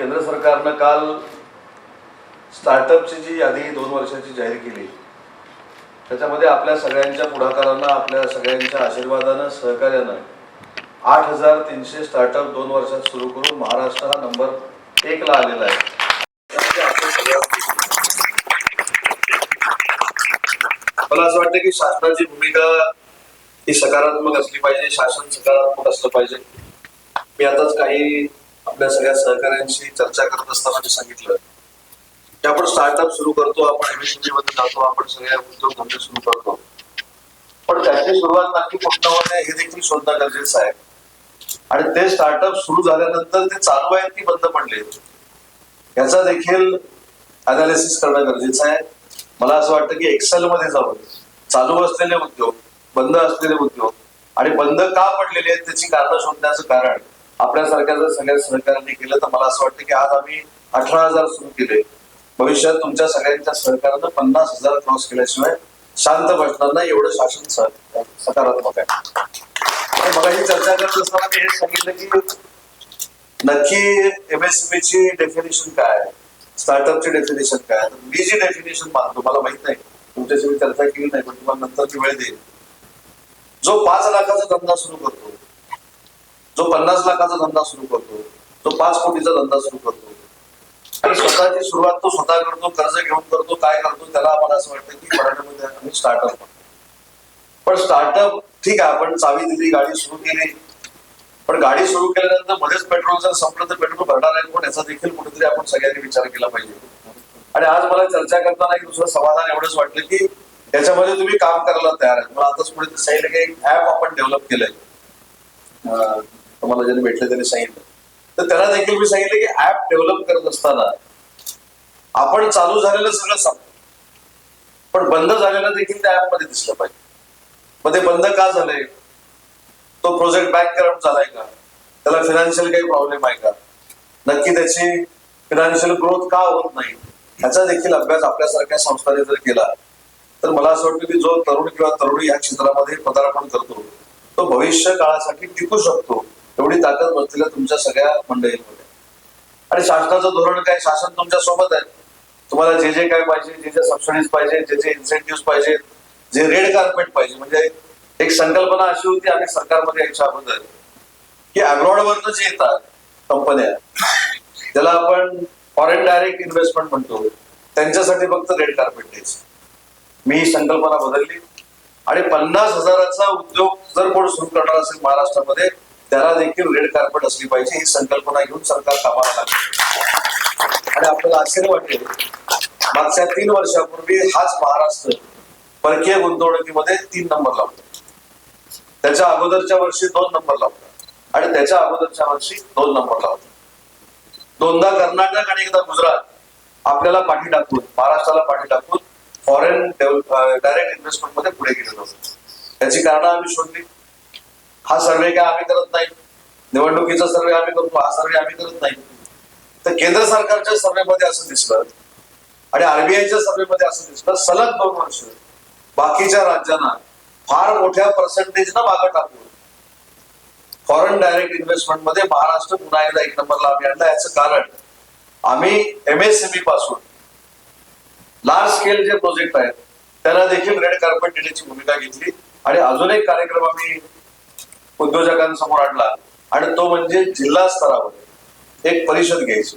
केंद्र सरकारनं काल स्टार्टअपची जी यादी दोन वर्षाची जाहीर केली त्याच्यामध्ये आपल्या सगळ्यांच्या पुढाकारांना आपल्या सगळ्यांच्या आशीर्वादानं सहकार्यानं आठ हजार तीनशे स्टार्टअप दोन वर्षात सुरू करून महाराष्ट्र हा नंबर एकला आलेला आहे. मला असं वाटतं की शासनाची भूमिका ही सकारात्मक असली पाहिजे शासन सकारात्मक असलं पाहिजे. मी आताच काही आपल्या सगळ्या सहकाऱ्यांशी चर्चा करत असताना मी सांगितलं. की आपण स्टार्टअप सुरू करतो आपण एमएसएमई मध्ये जातो आपण सगळ्या उद्योग धंदे सुरू करतो. पण त्याची सुरुवात नक्की कुठं हे देखील शोधणं गरजेचं आहे. आणि ते स्टार्टअप सुरू झाल्यानंतर ते चालू आहेत की बंद पडले? याचा देखील अनालिसिस करणं गरजेचं आहे. मला असं वाटतं की एक्सेल मध्ये जाऊन चालू असलेले उद्योग बंद असलेले उद्योग आणि बंद का पडलेले आहेत त्याची कारणं शोधण्याचं कारण आपल्यासारख्या जर सगळ्या सहकार्याने केलं तर मला असं वाटतं की आज आम्ही अठरा हजार सुरू केले. भविष्यात तुमच्या सगळ्यांच्या सहकार्यानं पन्नास हजार क्रॉस केल्याशिवाय शांत बसणार एवढं शासन सकारात्मक आहे. मला ही चर्चा करत असताना मी हे सांगितलं की नक्की एमएसएमई ची डेफिनेशन काय स्टार्टअपची डेफिनेशन काय मी जी डेफिनेशन मानतो मला माहीत नाही. तुमच्याशी मी चर्चा केली नाही पण तुम्हाला नंतरची वेळ देईल जो पाच लाखाचा धंदा सुरू करतो जो पन्नास लाखाचा धंदा सुरू करतो जो पाच कोटीचा धंदा सुरू करतो आणि स्वतःची सुरुवात तो स्वतः करतो कर्ज घेऊन करतो काय करतो त्याला आम्हाला असं वाटतं की मराठीमध्ये आम्ही स्टार्टअप म्हणतो पण स्टार्टअप ठीक आहे आपण चावी दिली गाडी सुरू केली. पण गाडी सुरू केल्यानंतर मध्येच पेट्रोल जर संपलं तर पेट्रोल भरणार आहे पण याचा देखील कुठेतरी आपण सगळ्यांनी विचार केला पाहिजे. आणि आज मला चर्चा करताना एक दुसरं समाधान एवढंच वाटलं की त्याच्यामध्ये तुम्ही काम करायला तयार आहे. मला आताच पुढे सांगितलं की एक ऍप आपण डेव्हलप केलंय. तुम्हाला ज्यांनी भेटले त्यांनी सांगितलं. तर त्यांना देखील मी सांगितलं की ऍप डेव्हलप करत असताना आपण चालू झालेलं सगळं सांगतो पण बंद झालेलं देखील त्या ऍपमध्ये दिसलं पाहिजे. मग ते बंद का झालंय? तो प्रोजेक्ट बँक करप्ट झालाय का? त्याला फिनान्शियल काही प्रॉब्लेम आहे का? नक्की त्याची फिनान्शियल ग्रोथ का होत नाही? ह्याचा देखील अभ्यास आपल्यासारख्या संस्थाने जर केला तर मला असं वाटतं की जो तरुण किंवा तरुणी या क्षेत्रामध्ये पदार्पण करतो तो भविष्य काळासाठी टिकू शकतो. एवढी ताकद बसलेल्या तुमच्या सगळ्या मंडळींमध्ये. आणि शासनाचं धोरण काय? शासन तुमच्यासोबत आहे. तुम्हाला जे जे काय पाहिजे जे जे सबसिडीज पाहिजे जे जे इन्सेंटिव्ह पाहिजे जे रेड कार्पेट पाहिजे. म्हणजे एक संकल्पना अशी होती आम्ही सरकारमध्ये याच्या अगोदर. की अब्रॉडवरनं जे येतात कंपन्या ज्याला आपण फॉरेन डायरेक्ट इन्व्हेस्टमेंट म्हणतो त्यांच्यासाठी फक्त रेड कार्पेट द्यायचं. मी ही संकल्पना बदलली. आणि पन्नास हजाराचा उद्योग जर कोण सुरू करणार असेल महाराष्ट्रामध्ये त्याला देखील रेड कार्पेट असली पाहिजे ही संकल्पना घेऊन सरकार कामाला लागले. आणि आपल्याला आश्चर्य वाटेल मागच्या तीन वर्षापूर्वी हाच महाराष्ट्र परकीय गुंतवणुकीमध्ये तीन नंबर लावतो त्याच्या अगोदरच्या वर्षी दोन नंबर लावतो आणि त्याच्या अगोदरच्या वर्षी दोन नंबर लावतो दोनदा कर्नाटक आणि एकदा गुजरात आपल्याला पाठी टाकून महाराष्ट्राला पाठी टाकून फॉरेन डायरेक्ट इन्व्हेस्टमेंटमध्ये पुढे गेलेलो त्याची कारणं आम्ही शोधली. हा सर्वे काय आम्ही करत नाही. निवडणुकीचा सर्वे आम्ही करतो हा सर्वे आम्ही करत नाही. तर केंद्र सरकारच्या सर्वेमध्ये असं दिसलं आणि आरबीआयच्या सर्वेमध्ये असं दिसलं सलग दोन वर्ष बाकीच्या राज्यांना फार मोठ्या पर्सेंटेजनं मागं टाकलं फॉरेन डायरेक्ट इन्व्हेस्टमेंटमध्ये महाराष्ट्र पुन्हा एकदा एक नंबरला आम्ही आणला. याचं कारण आम्ही एमएसएमई पासून लार्ज स्केल जे प्रोजेक्ट आहेत त्याला देखील रेड कार्पेट देण्याची भूमिका घेतली. आणि अजून एक कार्यक्रम आम्ही उद्योजकांसमोर आणला आणि तो म्हणजे जिल्हा स्तरावर एक परिषद घ्यायची.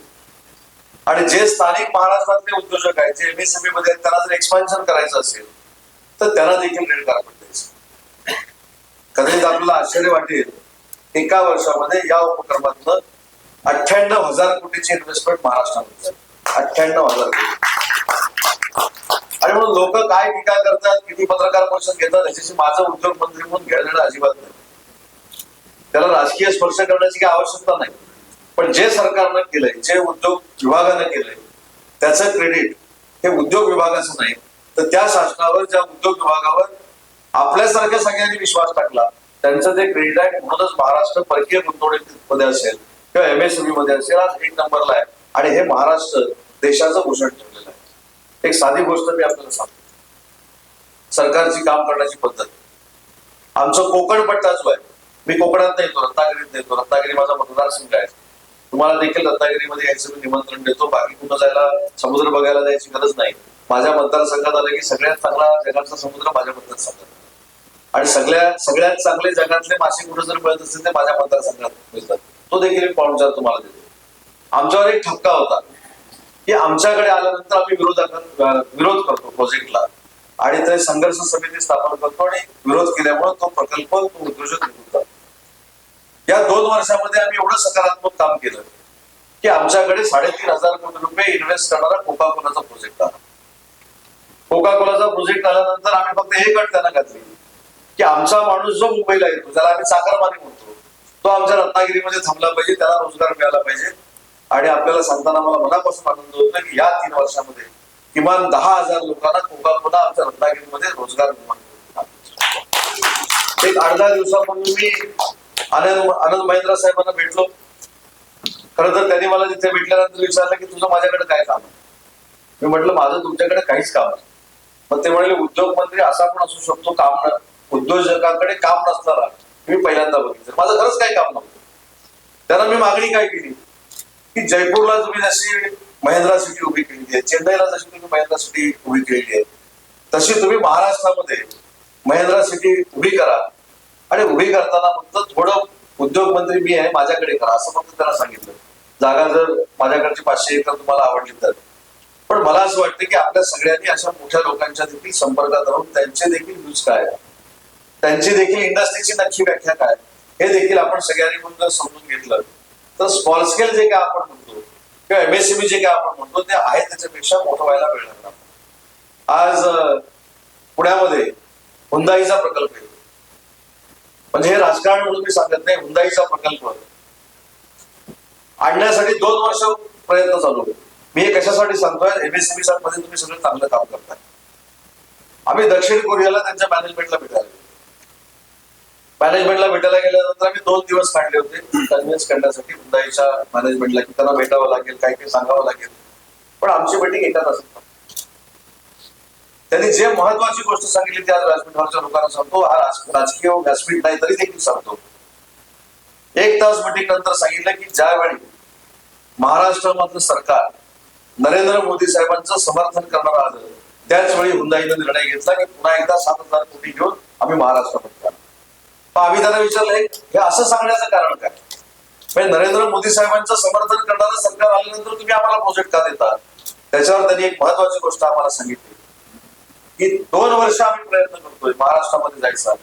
आणि जे स्थानिक महाराष्ट्रातले उद्योजक आहेत जे एमएसएमई मध्ये त्यांना जर एक्सपान्शन करायचं असेल तर त्यांना देखील रेड कार्पेट द्यायचं. कदाचित आपल्याला आश्चर्य वाटेल एका वर्षामध्ये या उपक्रमातलं अठ्ठ्याण्णव हजार कोटीची इन्व्हेस्टमेंट महाराष्ट्रामध्ये अठ्ठ्याण्णव हजार कोटी. आणि म्हणून लोक काय टीका करतात किती पत्रकार परिषद घेतात याच्याशी माझं उद्योग मंत्री म्हणून घेणं अजिबात नाही. त्याला राजकीय स्पर्श करण्याची काही आवश्यकता नाही. पण जे सरकारनं केलंय जे उद्योग विभागानं केलंय त्याचं क्रेडिट हे उद्योग विभागाचं नाही. तर त्या शासनावर ज्या उद्योग विभागावर आपल्यासारख्या सगळ्यांनी विश्वास टाकला त्यांचं जे क्रेडिट आहे म्हणूनच महाराष्ट्र परकीय गुंतवणुकीमध्ये असेल किंवा एमएसएमई मध्ये असेल आज एक नंबरला आहे. आणि हे महाराष्ट्र देशाचं भूषण ठेवलेलं आहे. एक साधी गोष्ट मी आपल्याला सांगतो. सरकारची काम करण्याची पद्धत. आमचं कोकण पट्टा जो आहे. मी कोकणात नाही येतो रत्नागिरीत येतो. रत्नागिरी माझा मतदारसंघ आहे. तुम्हाला देखील रत्नागिरीमध्ये यायचं मी निमंत्रण देतो. बाकी कुठं जायला समुद्र बघायला जायची गरज नाही. माझ्या मतदारसंघात आलं की सगळ्यात चांगला जगाचा समुद्र माझ्या मतदारसंघात. आणि सगळ्या सगळ्यात चांगले जगातले मासे कुठं जर मिळत असतील ते माझ्या मतदारसंघात मिळतात. तो देखील एक जर तुम्हाला देतो. आमच्यावर एक ठपका होता की आमच्याकडे आल्यानंतर आम्ही विरोधात विरोध करतो प्रोजेक्टला आणि ते संघर्ष समिती स्थापन करतो आणि विरोध केल्यामुळे तो प्रकल्प उद्योजक निघून या दोन वर्षामध्ये आम्ही एवढं सकारात्मक काम केलं की आमच्याकडे साडेतीन हजार कोटी रुपये इन्व्हेस्ट करणारा कोका कोलाचा प्रोजेक्ट आला. कोका कोलाचा प्रोजेक्ट आल्यानंतर आम्ही फक्त हे गट त्यांना घातली की आमचा माणूस जो मुंबईला येतो ज्याला आम्ही साखरमानी म्हणतो तो आमच्या रत्नागिरीमध्ये थांबला पाहिजे त्याला रोजगार मिळाला पाहिजे. आणि आपल्याला सांगताना मला मनापासून आनंद होतो की या तीन वर्षामध्ये किमान दहा हजार लोकांना कोका कोला आमच्या रत्नागिरीमध्ये रोजगार निर्माण एक आठ दहा दिवसापूर्वी मी आनंद आनंद महिंद्रा साहेबांना भेटलो. खरं तर त्यांनी मला तिथे भेटल्यानंतर विचारलं की तुझं माझ्याकडे काय काम मी म्हटलं माझं तुमच्याकडे काहीच काम नाही. मग ते म्हणाले उद्योग मंत्री असा पण असू शकतो काम न उद्योजकाकडे काम नसणारा. मी पहिल्यांदा बघितलं. माझं खरंच काही काम नव्हतं. त्यांना मी मागणी काय केली? की जयपूरला तुम्ही जशी महिंद्रा सिटी उभी केलेली आहे चेन्नईला जशी तुम्ही महिंद्रा सिटी उभी केलेली आहे तशी तुम्ही महाराष्ट्रामध्ये महिंद्रा सिटी उभी करा. आणि उभी करताना फक्त थोडं उद्योग मंत्री मी आहे माझ्याकडे करा असं फक्त त्यांना सांगितलं. जागा जर माझ्याकडची पाचशे एकर तुम्हाला आवडली तर. पण मला असं वाटतं की आपल्या सगळ्यांनी अशा मोठ्या लोकांच्या देखील संपर्कात राहून त्यांचे देखील न्यूज काय आहे, त्यांची देखील इंडस्ट्रीची नक्की व्याख्या काय हे देखील आपण सगळ्यांनी म्हणून जर समजून घेतलं तर स्मॉल स्केल जे काय आपण म्हणतो किंवा एमएसएमई जे काय आपण म्हणतो ते आहे त्याच्यापेक्षा मोठं व्हायला वेळ लागणार. आज पुण्यामध्ये हुंदाईचा प्रकल्प आहे. पण हे राजकारण म्हणून मी सांगत नाही हुंदाईचा प्रकल्प. आणण्यासाठी दोन वर्ष प्रयत्न चालू मी हे कशासाठी सांगतोय? एमएसएमई मध्ये तुम्ही सगळं चांगलं काम करताय. आम्ही दक्षिण कोरियाला त्यांच्या मॅनेजमेंटला भेटायला मॅनेजमेंटला भेटायला गेल्यानंतर आम्ही दोन दिवस काढले होते कन्व्हिन्स करण्यासाठी हुंदाईच्या मॅनेजमेंटला की त्यांना भेटावं लागेल काय काय सांगावं लागेल. पण आमची मीटिंग एका तासात त्यांनी जे महत्वाची गोष्ट सांगितली ती आज लोकांना सांगतो. हा राजकीय व्यासपीठ नाही तरी देखील सांगतो. एक तास मिटिंग नंतर सांगितलं की ज्यावेळी महाराष्ट्रामधलं सरकार नरेंद्र मोदी साहेबांचं समर्थन करणार आलं त्याच वेळी हुंदाईनं निर्णय घेतला की पुन्हा एकदा सात हजार कोटी घेऊन आम्ही महाराष्ट्रामध्ये मग आम्ही त्यांना विचारलं हे असं सांगण्याचं कारण काय? म्हणजे नरेंद्र मोदी साहेबांचं समर्थन करणारं सरकार आल्यानंतर तुम्ही आम्हाला प्रोजेक्ट का देता? त्याच्यावर त्यांनी एक महत्वाची गोष्ट आम्हाला सांगितली. की दोन वर्ष आम्ही प्रयत्न करतोय महाराष्ट्रामध्ये जायचा.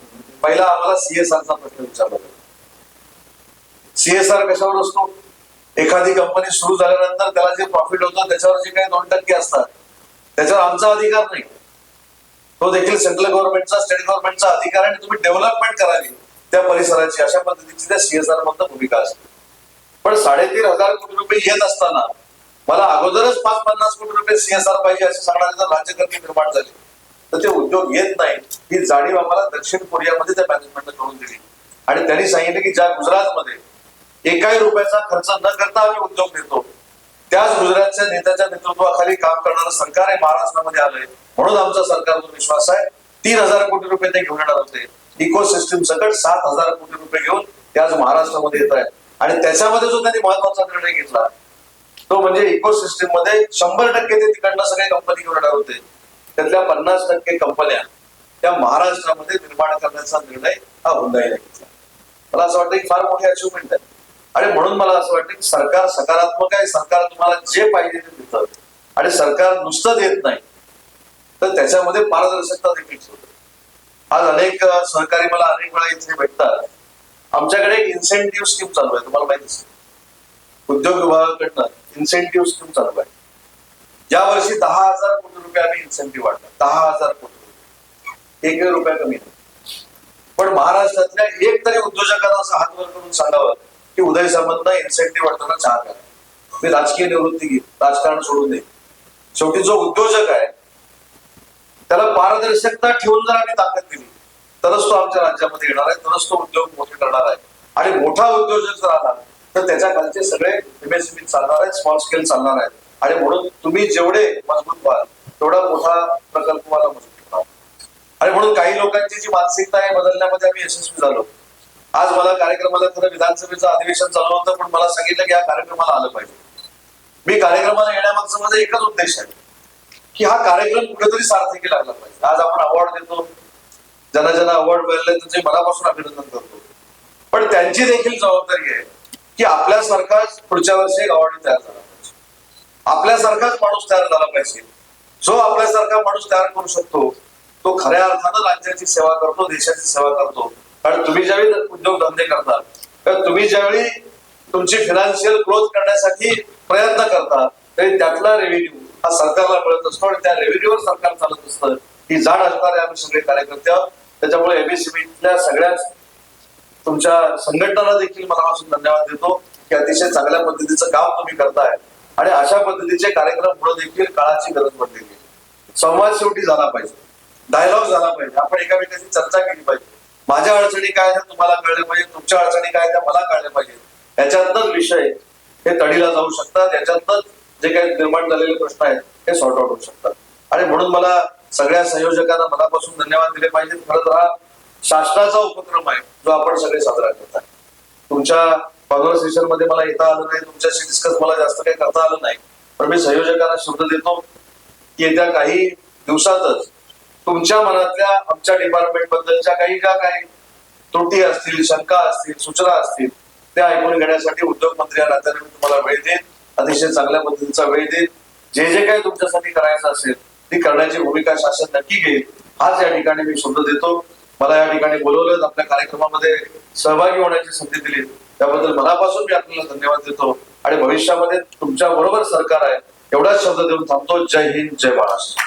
पहिला आम्हाला सीएसआरचा प्रश्न विचारला. सीएसआर कशावर असतो? एखादी कंपनी सुरू झाल्यानंतर त्याला जे प्रॉफिट होतं त्याच्यावर जे काही दोन टक्के असतात त्याच्यावर आमचा अधिकार नाही. तो देखील सेंट्रल गव्हर्नमेंटचा स्टेट गव्हर्नमेंटचा अधिकार आणि तुम्ही डेव्हलपमेंट करावी त्या परिसराची अशा पद्धतीची त्या सीएसआर मधलं भूमिका असते. पण साडेतीन हजार कोटी रुपये येत असताना मला अगोदरच पाच पन्नास कोटी रुपये सीएसआर पाहिजे असे सांगणारे जर राज्यकर्ते निर्माण झाले. तर ते उद्योग येत नाही. ही जाणीव आम्हाला दक्षिण कोरियामध्ये त्या मॅनेजमेंटने करून दिली. आणि त्यांनी सांगितलं की ज्या गुजरातमध्ये एकाही रुपयाचा खर्च न करता आम्ही उद्योग देतो त्याच गुजरातच्या नेत्याच्या नेतृत्वाखाली काम करणारं सरकार हे महाराष्ट्रामध्ये आलंय. म्हणून आमचा सरकारवर विश्वास आहे. तीन हजार कोटी रुपये ते घेऊन येणार होते. इको सिस्टीम सकट सात हजार कोटी रुपये घेऊन ते आज महाराष्ट्रामध्ये येत आहे. आणि त्याच्यामध्ये जो त्यांनी महत्त्वाचा निर्णय घेतला तो म्हणजे इको सिस्टीममध्ये शंभर टक्के ते तिकडनं सगळे कंपनी घेऊन येणार होते. त्यातल्या पन्नास टक्के कंपन्या त्या महाराष्ट्रामध्ये निर्माण करण्याचा निर्णय हा हुंदाईने घेतला मला असं वाटतं की फार मोठी अचिव्हमेंट आहे. आणि म्हणून मला असं वाटतं की सरकार सकारात्मक आहे सरकार तुम्हाला जे पाहिजे ते देतं. आणि सरकार नुसतं देत नाही तर त्याच्यामध्ये पारदर्शकता देखील होते आज अनेक सहकारी मला अनेक वेळा इथे भेटतात. आमच्याकडे एक इन्सेंटिव्ह स्कीम चालू आहे तुम्हाला माहिती असेल. उद्योग विभागाकडनं इन्सेंटिव्ह स्कीम चालू आहे. या वर्षी दहा हजार रुपये आम्ही इन्सेंटिव्ह वाढला दहा हजार कोटी. रुपये रुपया कमी पण महाराष्ट्रातल्या एक तरी उद्योजकांना असं हात वर करून सांगावं की उदय सामंतनं इन्सेंटिव्ह वाटताना चहा करा मी राजकीय निवृत्ती घेईन. राजकारण सोडून देईन शेवटी जो उद्योजक आहे त्याला पारदर्शकता ठेवून जर आम्ही ताकद दिली तरच तो आमच्या राज्यामध्ये येणार आहे तरच तो उद्योग मोठे करणार आहे. आणि मोठा उद्योजक जर आला तर त्याच्या खालचे सगळे एमएसएमई चालणार आहेत स्मॉल स्केल चालणार आहेत. आणि म्हणून तुम्ही जेवढे मजबूत व्हाल तेवढा मोठा प्रकल्प मला मजबूत व्हाल आणि म्हणून काही लोकांची जी मानसिकता आहे बदलण्यामध्ये आम्ही यशस्वी झालो. आज मला कार्यक्रमाला खरं विधानसभेचं अधिवेशन चालू होतं पण मला सांगितलं की या कार्यक्रमाला आलं पाहिजे. मी कार्यक्रमाला येण्यामागचा माझा एकच उद्देश आहे की हा कार्यक्रम कुठेतरी सार्थकी लागला पाहिजे. आज आपण अवॉर्ड देतो ज्यांना ज्यांना अवॉर्ड मिळाले त्यांचे मनापासून अभिनंदन करतो. पण त्यांची देखील जबाबदारी आहे की आपल्यासारखाच पुढच्या वर्षी एक अवॉर्ड तयार झाला पाहिजे. आपल्यासारखाच माणूस तयार झाला पाहिजे. जो आपल्यासारखा माणूस तयार करू शकतो तो खऱ्या अर्थानं राज्याची सेवा करतो देशाची सेवा करतो. कारण तुम्ही ज्यावेळी उद्योगधंदे करता तर तुम्ही ज्यावेळी तुमची फिनान्शियल ग्रोथ करण्यासाठी प्रयत्न करता तरी त्यातला रेव्हेन्यू हा सरकारला मिळत असतो आणि त्या रेव्हेन्यूवर सरकार चालत असतं. ही जाण असणारे आम्ही सगळे कार्यकर्ते त्याच्यामुळे एमएससीबीतल्या सगळ्याच तुमच्या संघटनाला देखील मला धन्यवाद देतो की अतिशय चांगल्या पद्धतीचं काम तुम्ही करताय. आणि अशा पद्धतीचे कार्यक्रम पुढे देखील काळाची गरज पडलेली आहे. संवाद शेवटी झाला पाहिजे. डायलॉग झाला पाहिजे. आपण एकामेकाशी चर्चा केली पाहिजे. माझ्या अडचणी काय त्या तुम्हाला कळल्या पाहिजे. तुमच्या अडचणी काय त्या मला कळल्या पाहिजे. याच्यातच विषय हे तडीला जाऊ शकतात. याच्यातच जे काही निर्माण झालेले प्रश्न आहेत ते सॉर्ट आउट होऊ शकतात. आणि म्हणून मला सगळ्या संयोजकांना मनापासून धन्यवाद दिले पाहिजेत. खरं तर हा शासनाचा उपक्रम आहे जो आपण सगळे साजरा करताय तुमच्या कॉन्व्हर्सेशनमध्ये मला येता आलं नाही तुमच्याशी डिस्कस मला जास्त काही करता आलं नाही. पण मी संयोजकांना शब्द देतो की येत्या काही दिवसातच तुमच्या मनातल्या आमच्या डिपार्टमेंट बद्दलच्या काही ज्या काही त्रुटी असतील शंका असतील सूचना असतील त्या ऐकून घेण्यासाठी उद्योग मंत्री या नात्याने मी तुम्हाला वेळ देईन. अतिशय चांगल्या पद्धतीचा वेळ देईन. जे जे काही तुमच्यासाठी करायचं असेल ती करण्याची भूमिका शासन नक्की घेईल. हाच या ठिकाणी मी शब्द देतो. मला या ठिकाणी बोलवलं आपल्या कार्यक्रमामध्ये सहभागी होण्याची संधी दिली. त्याबद्दल मनापासून मी आपल्याला धन्यवाद देतो. आणि भविष्यामध्ये तुमच्या बरोबर सरकार आहे एवढाच शब्द देऊन थांबतो. जय हिंद जय महाराष्ट्र.